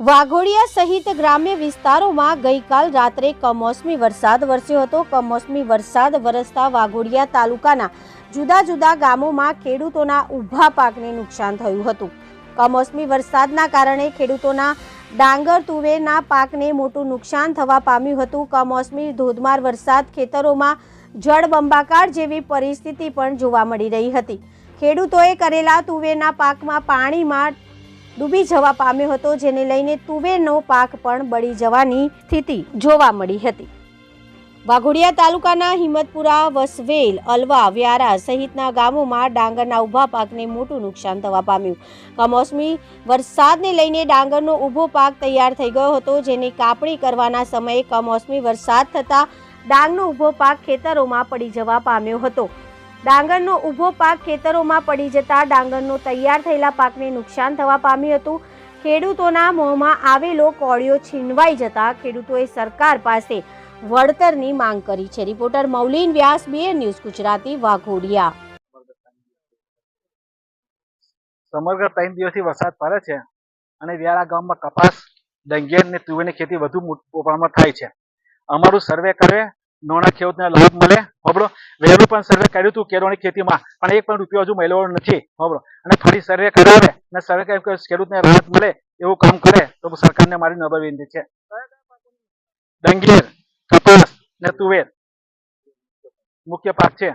વાઘોડિયા સહિત ગ્રામ્ય વિસ્તારોમાં ગઈકાલ રાત્રે કમોસમી વરસાદ વરસ્યો હતો. કમોસમી વરસાદ વરસતા વાઘોડિયા તાલુકાના જુદા જુદા ગામોમાં ખેડૂતોના ઊભા પાકને નુકસાન થયું હતું. કમોસમી વરસાદના કારણે ખેડૂતોના ડાંગર, તુવેરના પાકને મોટું નુકસાન થવા પામ્યું હતું. કમોસમી ધોધમાર વરસાદ ખેતરોમાં જળબંબાકાર જેવી પરિસ્થિતિ પણ જોવા મળી રહી હતી. ખેડૂતોએ કરેલા તુવેરના પાકમાં પાણીમાં ડૂબી જવા પામ્યો હતો, જેને લઈને તુવેરનો પાક પણ બળી જવાની સ્થિતિ જોવા મળી હતી. વાઘોડિયા તાલુકાના હિંમતપુરા, વસવેલ, અલવા, વ્યારા સહિતના ગામોમાં ડાંગરના ઊભા પાકને મોટું નુકસાન થવા પામ્યું. કમોસમી વરસાદને લઈને ડાંગરનો ઊભો પાક તૈયાર થઈ ગયો હતો, જેની કાપણી કરવાના સમયે કમોસમી વરસાદ થતાં ડાંગનો ઊભો પાક ખેતરોમાં પડી જવા પામ્યો હતો. ડાંગરનો ઊભો પાક ખેતરોમાં પડી જતા ડાંગરનો તૈયાર થયેલા પાકને નુકસાન થવા પામ્યું હતું. ખેડૂતોના મોંમાં આવેલો કોળિયો છીનવાઈ જતા ખેડૂતોએ સરકાર પાસે વળતરની માંગ કરી છે. Reporter Maulin Vyas BA news Gujarati, Vaghodiya. સમગ્ર ત્રણ દિવસથી વરસાદ પડે છે અને વ્યારા ગામમાં કપાસ ડંગિયાન ને તુવેરની ખેતી વધુ પ્રમાણમાં થાય છે. અમારું સર્વે કરે નાના ખેડૂતને લાભ મળે બબડો વહેલું પણ સર્વે કર્યું હતું કેરોની ખેતીમાં, પણ એક પણ રૂપિયો હજુ મળ્યો નથી બબડો અને ફરી સર્વે કરાવે અને સર્વે ખેડૂતને રાહત મળે એવું કામ કરે, તો સરકારને મારી નબળ વિનંતી છે. ડંગીર, કપાસ ને તુવેર, મુખ્ય પાક છે.